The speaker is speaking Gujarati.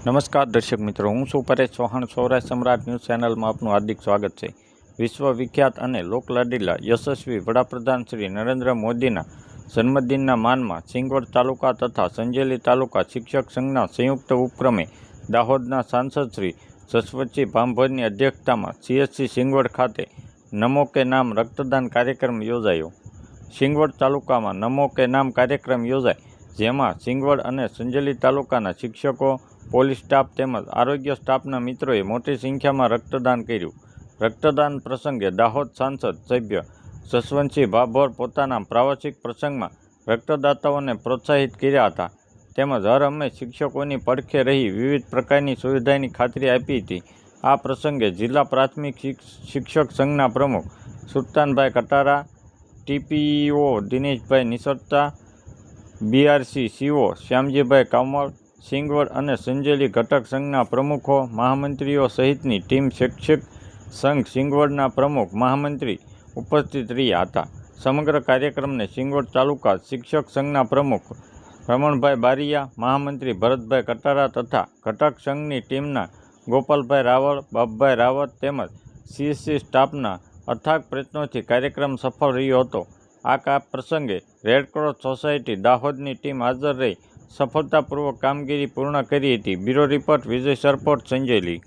નમસ્કાર દર્શક મિત્રો, હું છું પરેશ ચૌહાણ. સૌરાષ્ટ્ર સમ્રાટ ન્યૂઝ ચેનલમાં આપનું હાર્દિક સ્વાગત છે. વિશ્વ વિખ્યાત અને લોકલાડીલા યશસ્વી વડાપ્રધાન શ્રી નરેન્દ્ર મોદીના જન્મદિનના માનમાં સિંગવડ તાલુકા તથા સંજેલી તાલુકા શિક્ષક સંઘના સંયુક્ત ઉપક્રમે દાહોદના સાંસદ શ્રી જસવંતસિંહ ભાંભરની અધ્યક્ષતામાં સીએસસી સિંગવડ ખાતે નમો કે નામ રક્તદાન કાર્યક્રમ યોજાયો. સિંગવડ તાલુકામાં નમો કે નામ કાર્યક્રમ યોજાય, જેમાં સિંગવડ અને સંજેલી તાલુકાના શિક્ષકો પોલીસ સ્ટાફ તેમજ આરોગ્ય સ્ટાફના મિત્રોએ મોટી સંખ્યામાં રક્તદાન કર્યું. રક્તદાન પ્રસંગે દાહોદ સાંસદ સભ્ય જસવંતસિંહ ભાભોર પોતાના પ્રાવસિક પ્રસંગમાં રક્તદાતાઓને પ્રોત્સાહિત કર્યા હતા. તેમજ હર હંમેશ શિક્ષકોની પડખે રહી વિવિધ પ્રકારની સુવિધાની ખાતરી આપી હતી. આ પ્રસંગે જિલ્લા પ્રાથમિક શિક્ષ- શિક્ષક સંઘના પ્રમુખ Sultanbhai Katara, TPO Dineshbhai Nisarta BRC CO Shyamjibhai Kamal Singvad અને સંજેલી ઘટક સંઘના પ્રમુખો, મહામંત્રીઓ સહિતની ટીમ શિક્ષક સંઘ સિંગવડના પ્રમુખ, મહામંત્રી ઉપસ્થિત રહ્યા હતા. સમગ્ર કાર્યક્રમને સિંગવડ તાલુકા શિક્ષક સંઘના પ્રમુખ રમણભાઈ બારિયા, મહામંત્રી ભરતભાઈ કટારા તથા ઘટક સંઘની ટીમના ગોપાલભાઈ રાવળ, બાપભાઈ રાવત તેમજ સીએસસી સ્ટાફના અથાગ પ્રયત્નોથી કાર્યક્રમ સફળ રહ્યો હતો. આ પ્રસંગે રેડક્રોસ સોસાયટી દાહોદની ટીમ હાજર રહી. સફળતાપૂર્વક કામગીરી પૂર્ણ કરી હતી. Bureau report Vijay Sarpot Sanjeli